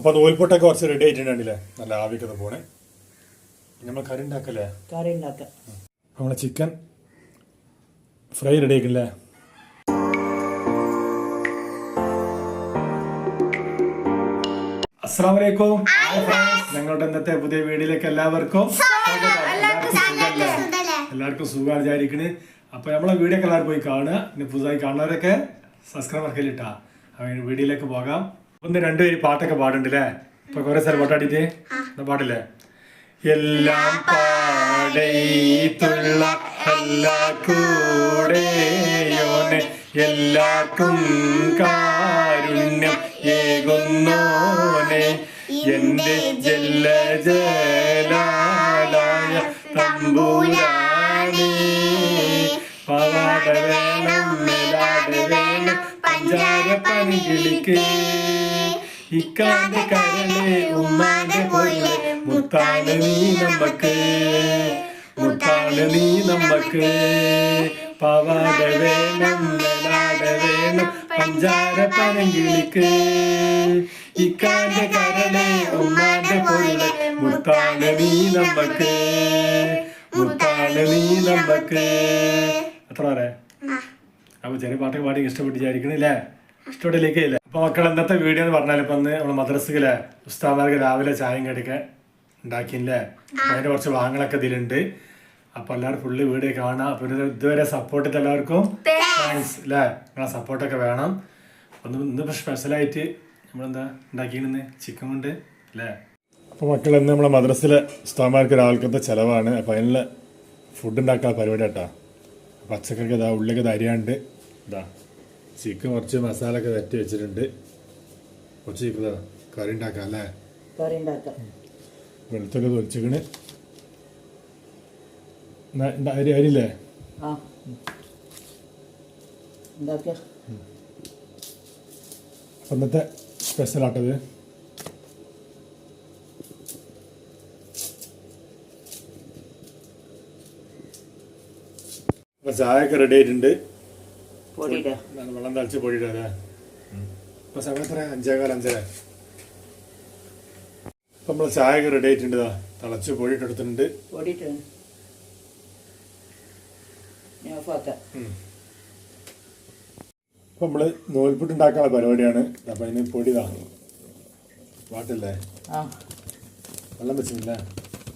അപ്പോൾ നൂൽപൊട്ടൊക്കെ കുറച്ച് റെഡി ആയിട്ടുണ്ടല്ലേ നല്ല ആവിക്കൊക്കെ പോണേ. നമ്മൾ കറി ഉണ്ടാക്കല്ലേ കറി ഉണ്ടാക്കാം നമ്മളെ ചിക്കൻ ഫ്രൈ റെഡി ആക്കില്ലേ അസ്സാം വലൈക്കും ഞങ്ങളുടെ ഇന്നത്തെ പുതിയ വീഡിയോയിലേക്ക് എല്ലാവർക്കും സ്വാഗതം. എല്ലാവർക്കും സുഖം സുഖമാണ് വിചാരിക്കണ്. അപ്പൊ നമ്മളെ വീഡിയോ ഒക്കെ എല്ലാവരും പോയി കാണുക. പിന്നെ പുതുതായി കാണുന്നവരൊക്കെ സബ്സ്ക്രൈബ് ആക്കലിട്ടാ വീഡിയോയിലേക്ക് പോകാം. ഒന്ന് രണ്ടുപേര് പാട്ടൊക്കെ പാടുണ്ടല്ലേ ഇപ്പൊ കുറെ സ്ഥലം പാട്ടാടിയിട്ട് എന്നാ പാടില്ലേ? എല്ലാം പാടേത്തുള്ള എല്ലാ കൂടെയോനെ എല്ലാവർക്കും കാരുണ്യം ഏകുന്നോനെ. എന്റെ ജല്ല ജലായ തമ്പൂരാണി പാവാട വേണം മേലാട വേണം പഞ്ചാര കരൾ ഉമ്മാന്റെ പോലെ മുത്താണ് നീ നമ്മക്ക് മുത്താണ് നീ നമ്മക്ക് പവാട വേണം വെളാട വേണം പഞ്ചാര പനങ്കിളിക്ക് ഇക്കാന്റെ കരൾ ഉമ്മാന്റെ പോലെ മുത്താണ് നീ നമ്മക്ക് മുത്താണ് നീ നമ്മക്ക് എത്ര പറയാ. അപ്പൊ ചെറിയ പാട്ടൊക്കെ പാടി ഇഷ്ടപ്പെട്ട് വിചാരിക്കണില്ലേ ഇഷ്ടപ്പെട്ടില്ലേ ഇല്ല? അപ്പൊ മക്കൾ ഇന്നത്തെ വീഡിയോ എന്ന് പറഞ്ഞാൽ ഇപ്പൊ ഒന്ന് നമ്മൾ മദ്രസയിലെ ഉസ്താമാർക്ക് രാവിലെ ചായം കടിക്ക ഉണ്ടാക്കിയില്ലേ? അപ്പൊ അതിന്റെ കുറച്ച് വാങ്ങലൊക്കെ ഇതിലുണ്ട്. അപ്പൊ എല്ലാവരും ഫുള്ള് വീഡിയോ കാണാം ഇത് ഇതുവരെ സപ്പോർട്ട് ചെയ്ത എല്ലാവർക്കും താങ്ക്സ് അല്ലേ നിങ്ങളെ സപ്പോർട്ടൊക്കെ വേണം. ഒന്ന് ഇന്നിപ്പോ സ്പെഷ്യലായിട്ട് നമ്മളെന്താ ഉണ്ടാക്കിയിരുന്നത് ചിക്കൻ കൊണ്ട് അല്ലേ അപ്പോൾ മക്കൾ ഇന്ന് നമ്മളെ മദ്രസിലെ ഉസ്താമാർക്ക് രാവിലത്തെ ചിലവാണ്. അപ്പോൾ അതിനുള്ള ഫുഡ് ഉണ്ടാക്കാൻ പരിപാടി കേട്ടോ. പച്ചക്കറിക്ക് ഇതാ ഉള്ളിലേക്ക് തരിയാണ്ട് ഇതാ ചിക്കൻ കുറച്ച് മസാല ഒക്കെ വരട്ടി വെച്ചിട്ടുണ്ട്. കുറച്ച് ചിക്കൻ കറി ഉണ്ടാക്കാം അല്ലേ? കറി ഉണ്ടാക്കാം. വെളുത്തൊക്കെ തൊലിച്ചിക്കണ് അരി അപ്പം ഇന്നത്തെ സ്പെഷ്യൽ ആട്ടത്? അപ്പം ചായ ഒക്കെ റെഡി ആയിട്ടുണ്ട് വെള്ളം തളിച്ച് പൊടിയിടല്ലേ ഇപ്പൊ സമയം എത്ര അഞ്ചേകാൽ അഞ്ചര. ഇപ്പൊ നമ്മൾ ചായ ഒക്കെ റെഡി ആയിട്ടുണ്ട് തളച്ച് പൊടിയിട്ടെടുത്തിട്ടുണ്ട്. ഇപ്പൊ നമ്മൾ നൂൽപുട്ട് ഉണ്ടാക്കാനുള്ള പരിപാടിയാണ് അപ്പൊ അതിന് പൊടി ഇതാ വാട്ടില്ലേ? ആ. വെള്ളം വെച്ചിട്ടില്ലേ?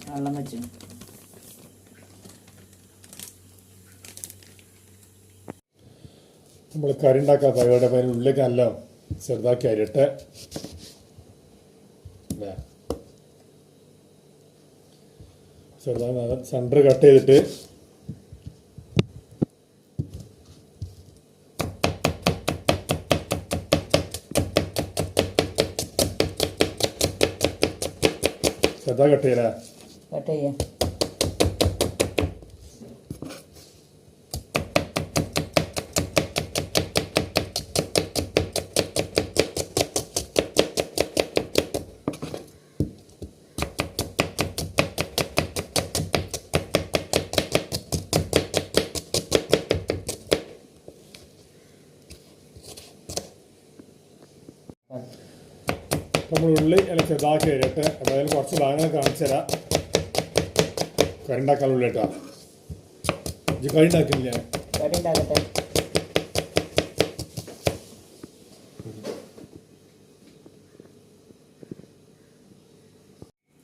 വെള്ളം വെച്ചു നമ്മൾ കറി ഉണ്ടാക്കാൻ പരിപാടി പേര് ഉള്ളിലേക്ക് നല്ല ചെറുതാക്കി അരിട്ടെ സെന്റർ സെന്റർ കട്ട് ചെയ്തിട്ട്. ചെറുതാ കട്ട് ചെയ്യലേ കട്ട് ചെയ്യാം. നമ്മൾ ഉള്ളി അല്ല ചെറുതാക്കി വരട്ടെ അപ്പോൾ അതിൽ കുറച്ച് ഭാഗങ്ങൾ കാണിച്ചു തരാം. കറി ഉണ്ടാക്കാൻ ഉള്ളി കേട്ടോ. ഇത് കറി ഉണ്ടാക്കില്ല കറി ഉണ്ടാക്കട്ടെ.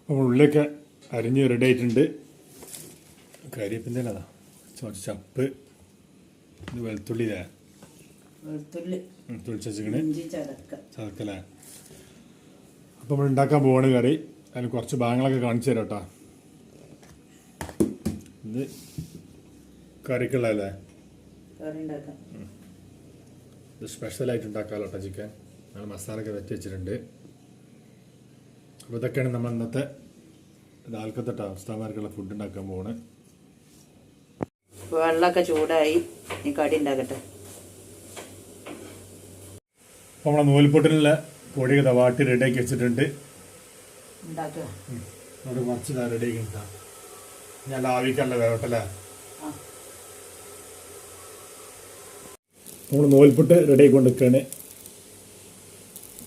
നമ്മൾ ഉള്ളിയൊക്കെ അരിഞ്ഞ് റെഡി ആയിട്ടുണ്ട്. കരിയപ്പിന്റെ അതാ കുറച്ച് ചപ്പ്. ഇത് വെളുത്തുള്ളി. ഇതാ വെളുത്തുള്ളി തുളിച്ചിക്കണ് ഇഞ്ചി അപ്പോൾ നമ്മൾ ഉണ്ടാക്കാൻ പോവാണ് കറി. അതിന് കുറച്ച് ഭാഗങ്ങളൊക്കെ കാണിച്ചു തരാം കേട്ടോ. ഇത് കറിക്കുള്ളതല്ലേ? ഇത് സ്പെഷ്യലായിട്ട് ഉണ്ടാക്കാമല്ലോ കേട്ടോ ചിക്കൻ നമ്മൾ മസാലയൊക്കെ വെച്ച് വെച്ചിട്ടുണ്ട്. അപ്പോൾ ഇതൊക്കെയാണ് നമ്മൾ ഇന്നത്തെ രാൽക്കത്തെ ഉസ്താമാർക്കുള്ള ഫുഡ് ഉണ്ടാക്കാൻ പോവാണ്. വെള്ളമൊക്കെ ചൂടായി. ഇനി കടി ഉണ്ടാക്കട്ടെ. അപ്പോൾ നമ്മളെ നൂൽപ്പൊട്ടിനുള്ള പൊടിയൊക്കെ വാട്ടി റെഡിയാക്കി വെച്ചിട്ടുണ്ട്. അവിടെ മറിച്ച് ഞാൻ റെഡിയാക്കി ഉണ്ടാ ഞാൻ ആവിക്കല്ല വേട്ടല്ലേ നമ്മൾ നോൽപ്പിട്ട് റെഡിയാക്കി കൊണ്ടിരിക്കുകയാണ്.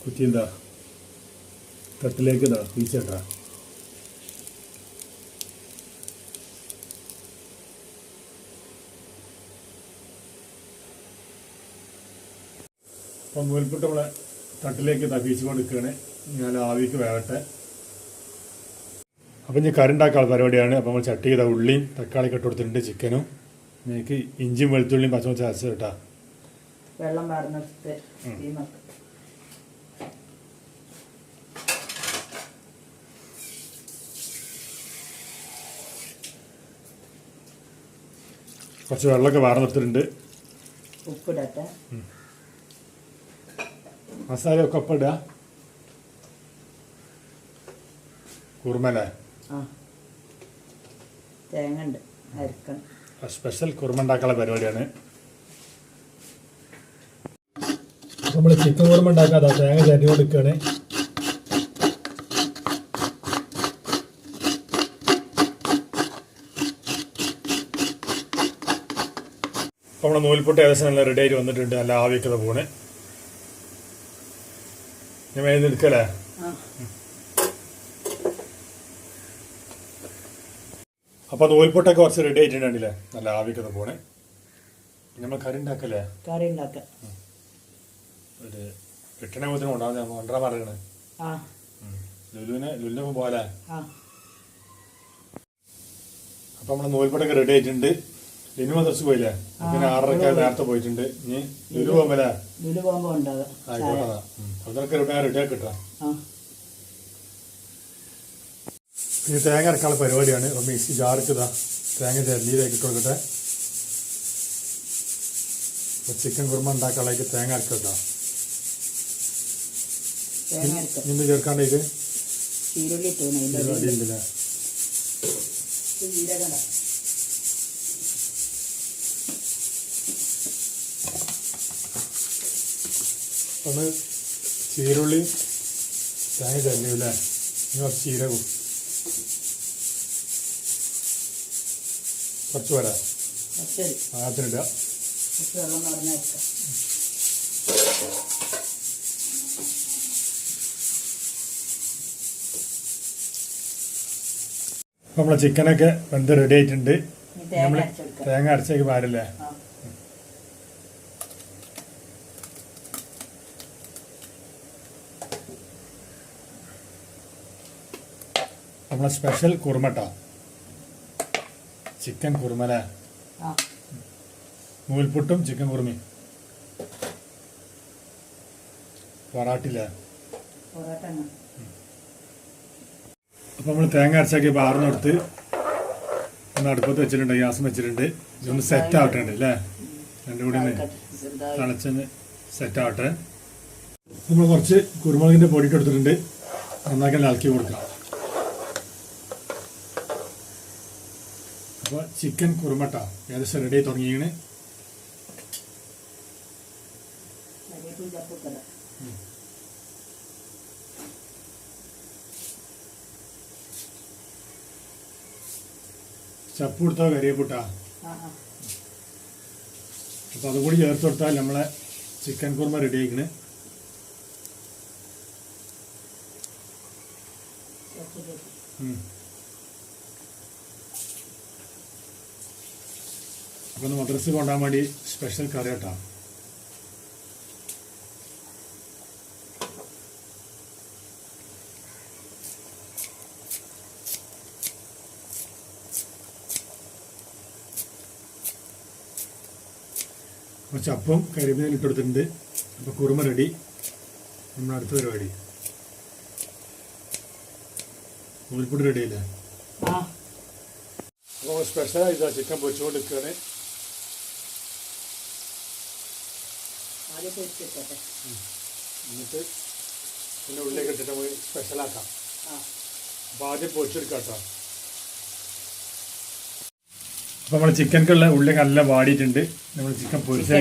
കുറ്റി എന്താ? തട്ടിലേക്ക് ഇതാ പീച്ചേട്ടാ. അപ്പം നൂൽപ്പിട്ട് നമ്മളെ തട്ടിലേക്ക് തപ്പിച്ച് കൊടുക്കുകയാണ്. ഞാൻ ആവിക്ക് വേകട്ടെ അപ്പം ഇനി കറി ഉണ്ടാക്കാനുള്ള പരിപാടിയാണ്. അപ്പം നമ്മൾ ചട്ടി ചെയ്ത ഉള്ളിയും തക്കാളി ഒക്കെ ഇട്ട് കൊടുത്തിട്ടുണ്ട് ചിക്കനും എനിക്ക് ഇഞ്ചിയും വെളുത്തുള്ളിയും പച്ചമുളക് ചതച്ച് കേട്ടാ. വെള്ളം മക്ക. കുറച്ച് വെള്ളമൊക്കെ വാർന്നെടുത്തിട്ടുണ്ട്. ഉപ്പിടട്ടെ. മസാലയൊക്കെ ഒപ്പം ഇടുക കുറുമല്ലേ തേങ്ങ ഉണ്ട് അരക്കണം. സ്പെഷ്യൽ കുറുമ ഉണ്ടാക്കാനുള്ള പരിപാടിയാണ്. നമ്മൾ ചിക്കൻ കുറുമ ഉണ്ടാക്കാതെ തേങ്ങ ചരി കൊടുക്കുകയാണ് അപ്പോൾ നമ്മുടെ നൂൽപൊട്ട് ഏകദേശം നല്ല റെഡി ആയിട്ട് വന്നിട്ടുണ്ട്. നല്ല ആവിയൊക്കെ പോണ്. ഞാൻ വേഗം എടുക്കല്ലേ അപ്പൊ അപ്പോൾ നൂൽപുട്ടൊക്കെ കുറച്ച് റെഡി ആയിട്ടുണ്ടല്ലേ നല്ല ആവിയൊക്കെ പോണേ. നമ്മൾ കറി ഉണ്ടാക്കല്ലേ? കറി ഉണ്ടാക്കാം. ഒരു എട്ടണ കൊണ്ടാവും ഞാൻ കൊണ്ടാ പറയണേ ലുലുവിനെ ലുലിനെ പോലെ അപ്പൊ നമ്മൾ നോൽപൊട്ടൊക്കെ റെഡി ആയിട്ടുണ്ട്. ലിനു മദർസ് പോയില്ലേ പിന്നെ ആറരക്ക് നേരത്തെ പോയിട്ടുണ്ട്. ഇനി ലുലു പോകുമ്പല്ലേ ലുലു പോകുമ്പോ ഉണ്ടാകാം ആയിക്കോട്ടെ അതൊക്കെ റെഡി ആക്കിട്ടാ ആ. തേങ്ങ ഇറക്കാനുള്ള പരിപാടിയാണ്. അപ്പൊ മിക്സി ജാറിച്ചതാ. ഇതാ തേങ്ങ ചെല്ലിയിലേക്ക് ഇട്ട് കൊടുക്കട്ടെ. ചിക്കൻ കുറുമ ഉണ്ടാക്കാനുള്ള തേങ്ങ അരക്കട്ടാ. ഇന്ന് ചേർക്കാണ്ടേക്ക് ചീരുള്ളി ഇട്ടു. ഒന്ന് ചീരുള്ളി തേങ്ങ ചെല്ലിയല്ലേ ഇനി കുറച്ച് ചീര കുറച്ച് വരാം. പാകത്തിനിടുക. നമ്മളെ ചിക്കനൊക്കെ വെന്ത് റെഡി ആയിട്ടുണ്ട്. നമ്മൾ തേങ്ങ അരച്ചേക്ക് പാരല്ലേ? നമ്മളെ സ്പെഷ്യൽ കുറുമട്ടോ ചിക്കൻ കുറുമല ആ. നൂൽപുട്ടും ചിക്കൻ കുറുമയും പൊറാട്ടില്ലേ അപ്പൊ നമ്മൾ തേങ്ങ അരച്ചാക്കി പാർന്നെടുത്ത് ഒന്ന് അടുപ്പത്ത് വെച്ചിട്ടുണ്ട് ഗ്യാസും വെച്ചിട്ടുണ്ട്. ഇതൊന്ന് സെറ്റ് ആവട്ടെ അല്ലേ രണ്ടു കൂടി ഒന്ന്. തിളച്ചൊന്ന് സെറ്റ് ആവട്ടെ. നമ്മൾ കുറച്ച് കുരുമുളകിന്റെ പൊടിയിട്ട് എടുത്തിട്ടുണ്ട് നന്നാക്കി ഇളക്കി കൊടുക്കാം. അപ്പോൾ ചിക്കൻ കുറുമട്ട. ഏകദേശം റെഡി ആയി തുടങ്ങിയാണ് ചപ്പ് കൊടുത്തോ കരിയപ്പുട്ട? അപ്പൊ അതുകൂടി ചേർത്ത് കൊടുത്താൽ നമ്മളെ ചിക്കൻ കുറുമ റെഡി ആയിക്കണ് ഉം. അപ്പോൾ ഒന്ന് മദ്രസ് കൊണ്ടാൻ വേണ്ടി സ്പെഷ്യൽ കറി കേട്ടാ കുറച്ച് ചപ്പും കരിമീനും ഇട്ട് കൊടുത്തിട്ടുണ്ട് അപ്പോൾ കുറുമ റെഡി നമ്മുടെ അടുത്ത പരിപാടി. നൂൽപ്പുട്ട് റെഡി അല്ലേ? ആ. അപ്പോൾ സ്പെഷ്യലായി ഇതാ ചിക്കൻ പൊരിച്ചുകൊണ്ട് നിൽക്കുകയാണ് ആദ്യം പൊരിച്ചിട്ടെ എന്നിട്ട് പിന്നെ ഉള്ളിലേക്ക് ഇട്ടിട്ട് നമുക്ക് സ്പെഷ്യലാക്കാം അപ്പോൾ ആദ്യം പൊരിച്ചെടുക്കാം കേട്ടോ. അപ്പോൾ നമ്മൾ ചിക്കൻക്കുള്ള ഉള്ളി നല്ല വാടിയിട്ടുണ്ട്. നമ്മൾ ചിക്കൻ പൊരിച്ച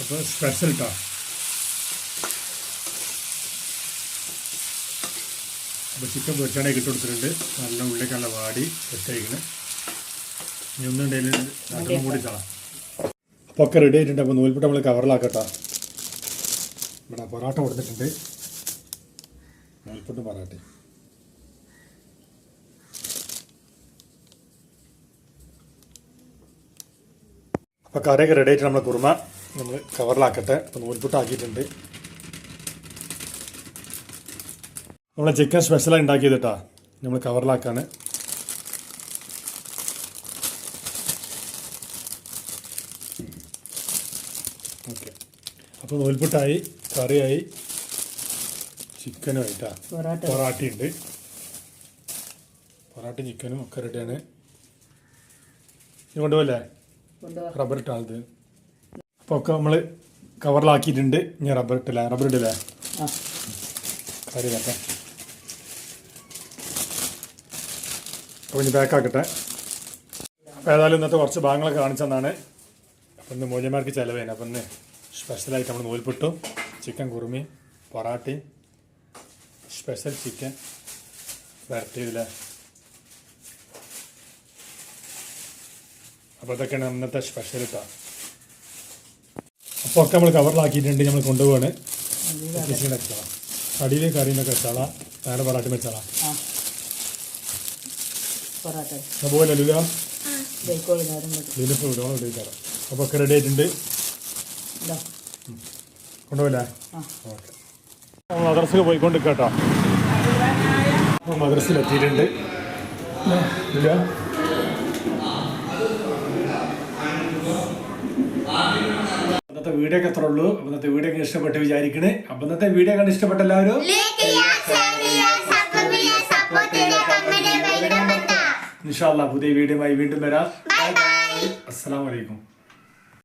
അപ്പോൾ സ്പെഷ്യൽ കേട്ടോ അപ്പോൾ ചിക്കൻ പൊരിച്ചാണ് ഇട്ട് കൊടുത്തിട്ടുണ്ട്. നല്ല ഉള്ളിലേക്കുള്ള വാടി സെറ്റ് ഇനി ഒന്നും ഉണ്ടെങ്കിൽ രണ്ടും കൂടി തളാം അപ്പോൾ ഒക്കെ റെഡി ആയിട്ടുണ്ട്. അപ്പോൾ നൂൽപുട്ട് നമ്മൾ കവറിലാക്കട്ട. ഇവിടെ പൊറോട്ട കൊടുത്തിട്ടുണ്ട്. നൂൽപ്പിട്ട് പൊറോട്ട അപ്പോൾ കറിയൊക്കെ റെഡി ആയിട്ട് നമ്മൾ കുറുമ നമ്മൾ കവറിലാക്കട്ടെ. അപ്പോൾ നൂൽപുട്ട് ആക്കിയിട്ടുണ്ട് നമ്മൾ ചിക്കൻ സ്പെഷ്യലായി ഉണ്ടാക്കിയത് കേട്ടോ നമ്മൾ കവറിലാക്കാണ് ഓക്കെ. അപ്പോൾ നൂൽപുട്ടായി കറിയായി ചിക്കനുമായിട്ടാ. പൊറോട്ട. പൊറാട്ട ഉണ്ട് പൊറാട്ട ചിക്കനും ഒക്കെ റെഡിയാണ്. ഇത് കൊണ്ടുപോകല്ലേ റബ്ബർ ഇട്ടാണത് അപ്പോൾ ഒക്കെ നമ്മൾ കവറിലാക്കിയിട്ടുണ്ട് ഇനി റബ്ബർ ഇട്ടില്ല? റബ്ബർ ഇടില്ലേ? ആ. കറി കേട്ടെ അപ്പോൾ ഇനി പാക്കാക്കട്ടെ അപ്പോൾ ഏതായാലും ഇന്നത്തെ കുറച്ച് ഭാഗങ്ങളൊക്കെ കാണിച്ചെന്നാണ്. അപ്പം ഇന്ന് മോജന്മാർക്ക് ചിലവേന അപ്പം ഇന്ന് സ്പെഷ്യലായിട്ട് നമ്മൾ നൂൽപുട്ടും ചിക്കൻ കുറുമി പൊറാട്ടയും സ്പെഷ്യൽ ചിക്കൻ വരട്ടിയതിലെ അപ്പോൾ ഇതൊക്കെയാണ് ഇന്നത്തെ സ്പെഷ്യൽ കേട്ടോ അപ്പോൾ ഒക്കെ നമ്മൾ കവറിലാക്കിയിട്ടുണ്ട് നമ്മൾ കൊണ്ടുപോവാണ്. കടിയിൽ കറിയുന്നൊക്കെ വെച്ചാള നേരെ പൊറാട്ടി വെച്ചാള. പൊറോട്ട. ബൈക്കോളി നേരം അപ്പോൾ ഒക്കെ റെഡി ആയിട്ടുണ്ട്. ഇതാ കൊണ്ടുപോയില്ലേ? ആ. ഓക്കെ. നമ്മൾ മദ്രസയിൽ പോയിക്കൊണ്ട് കേട്ടോ അപ്പോൾ മദ്രസയിൽ എത്തിയിട്ടുണ്ട്. ലുല ഇന്നത്തെ വീഡിയോ ഒക്കെ അത്ര ഉള്ളൂ. അന്നത്തെ ഇന്നത്തെ വീഡിയോ ഒക്കെ ഇഷ്ടപ്പെട്ട് വിചാരിക്കണേ. അന്നത്തെ ഇന്നത്തെ വീഡിയോ കണ്ട് ഇഷ്ടപ്പെട്ട എല്ലാവരും ഇൻഷാല്ല പുതിയ വീഡിയോയുമായി വീണ്ടും വരാം. അസ്സലാമു അലൈക്കും.